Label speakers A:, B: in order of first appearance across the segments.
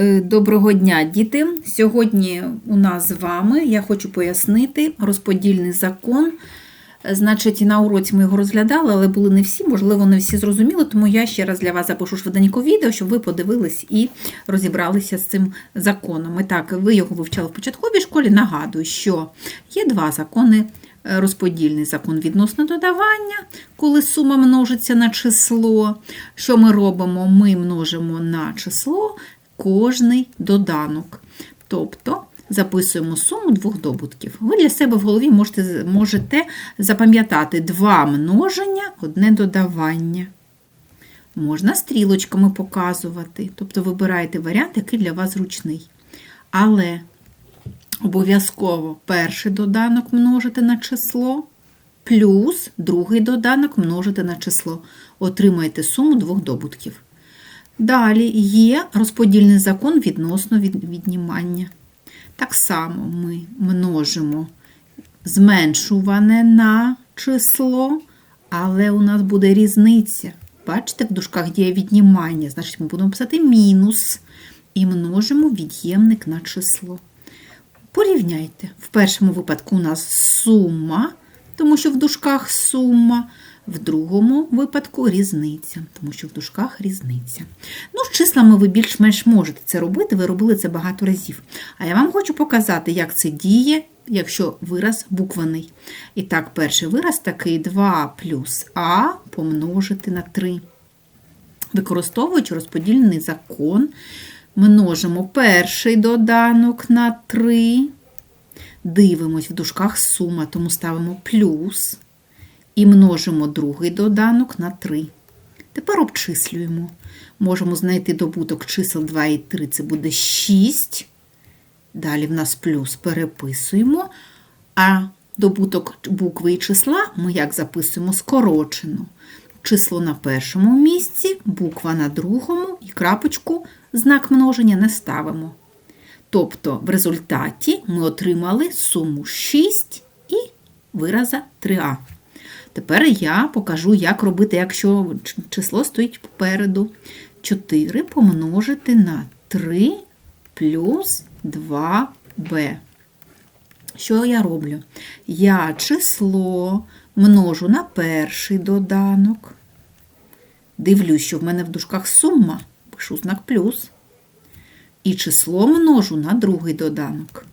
A: Е, Доброго дня, діти! Сьогодні у нас з вами я хочу пояснити розподільний закон. Е, Значить, на уроці ми його розглядали, але були не всі, можливо, не всі зрозуміли, тому я ще раз для вас запишу швиденько відео, щоб ви подивились і розібралися з цим законом. І так, ви його вивчали в початковій школі. Нагадую, що є два закони. Е, Розподільний закон відносно додавання, коли сума множиться на число. Що ми робимо? Ми множимо на число кожний доданок. Тобто записуємо суму двох добутків. Ви для себе в голові можете, можете запам'ятати два множення, одне додавання. Можна стрілочками показувати, тобто вибираєте варіант, який для вас зручний. Але обов'язково перший доданок множите на число, плюс другий доданок множите на число. Отримаєте суму двох добутків. Далі є розподільний закон відносно віднімання. Так само ми множимо зменшуване на число, але у нас буде різниця. Бачите, в дужках діє віднімання, значить ми будемо писати мінус і множимо від'ємник на число. Порівняйте. В першому випадку у нас сума, тому що в дужках сума. В другому випадку різниця, тому що в дужках різниця. Ну, з числами ви більш-менш можете це робити, ви робили це багато разів. А я вам хочу показати, як це діє, якщо вираз буквений. І так, перший вираз такий 2 плюс А помножити на 3. Використовуючи розподільний закон, множимо перший доданок на 3. Дивимось в дужках сума, тому ставимо плюс і множимо другий доданок на 3. Тепер обчислюємо. Можемо знайти добуток чисел 2 і 3, це буде 6. Далі в нас плюс переписуємо. А добуток букви і числа ми як записуємо скорочено. Число на першому місці, буква на другому і крапочку знак множення не ставимо. Тобто в результаті ми отримали суму 6 і вираза 3а. Тепер я покажу, як робити, якщо число стоїть попереду. 4 помножити на 3 плюс 2b. Що я роблю? Я число множу на перший доданок. Дивлюсь, що в мене в дужках сума, пишу знак плюс. І число множу на другий доданок.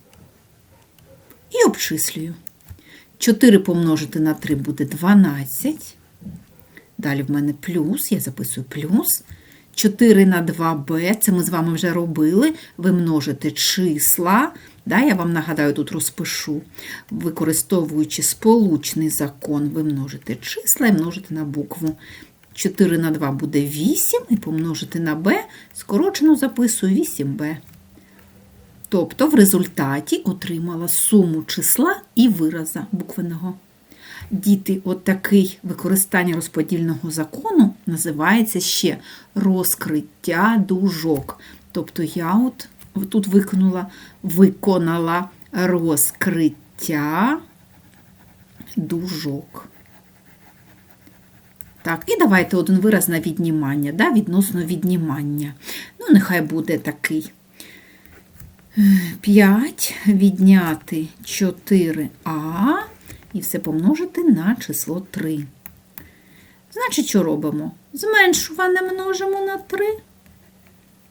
A: І обчислюю. 4 помножити на 3 буде 12. Далі в мене плюс, я записую плюс. 4 на 2b, це ми з вами вже робили. Ви множите числа. Да, Я вам нагадаю, тут розпишу. Використовуючи сполучний закон, ви множите числа і множите на букву. 4 на 2 буде 8, і помножити на b, скорочено записую 8b. Тобто в результаті отримала суму числа і вираза буквеного. Діти, от такий використання розподільного закону називається ще розкриття дужок. Тобто я от тут виконала, виконала розкриття дужок. Так, і давайте один вираз на віднімання, да, відносно віднімання. Ну, нехай буде такий. 5 відняти 4а і все помножити на число 3. Значить, що робимо? Зменшуване множимо на 3.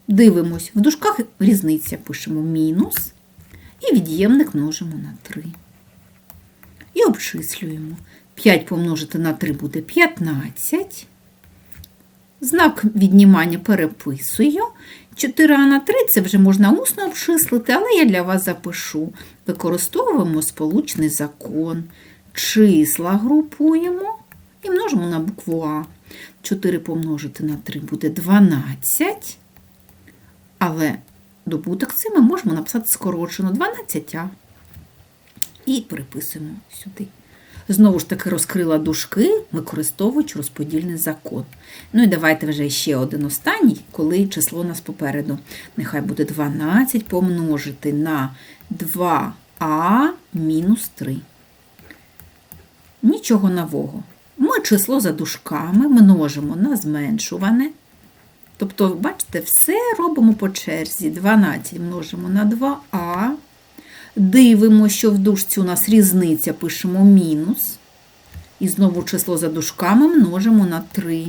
A: Дивимось, в дужках різниця пишемо мінус. І від'ємник множимо на 3. І обчислюємо. 5 помножити на 3 буде 15. Знак віднімання переписую. 4 на 3 це вже можна усно обчислити, але я для вас запишу. Використовуємо сполучний закон. Числа групуємо і множимо на букву А. 4 помножити на 3 буде 12. Але добуток цим ми можемо написати скорочено 12а. І переписуємо сюди. Знову ж таки розкрила дужки, використовуючи розподільний закон. Ну і давайте вже ще один останній, коли число у нас попереду. Нехай буде 12 помножити на 2а мінус 3. Нічого нового. Ми число за дужками множимо на зменшуване Тобто, бачите, все робимо по черзі. 12 множимо на 2а. Дивимося, що в дужці у нас різниця, пишемо мінус. І знову число за дужками множимо на 3.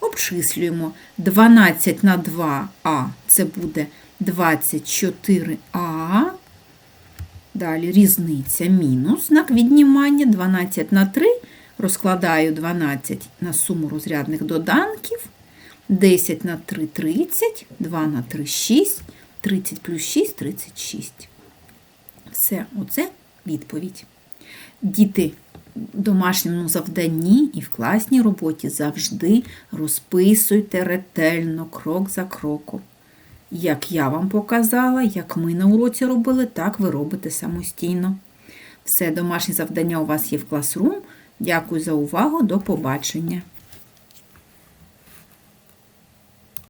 A: Обчислюємо 12 на 2а, це буде 24а. Далі різниця мінус знак віднімання 12 на 3. Розкладаю 12 на суму розрядних доданків. 10 на 3 30, 2 на 3 6, 30 плюс 6 36. Все, оце відповідь. Діти в домашньому завданні і в класній роботі завжди розписуйте ретельно, крок за кроком. Як я вам показала, як ми на уроці робили, так ви робите самостійно. Все, домашнє завдання у вас є в класрум. Дякую за увагу. До побачення.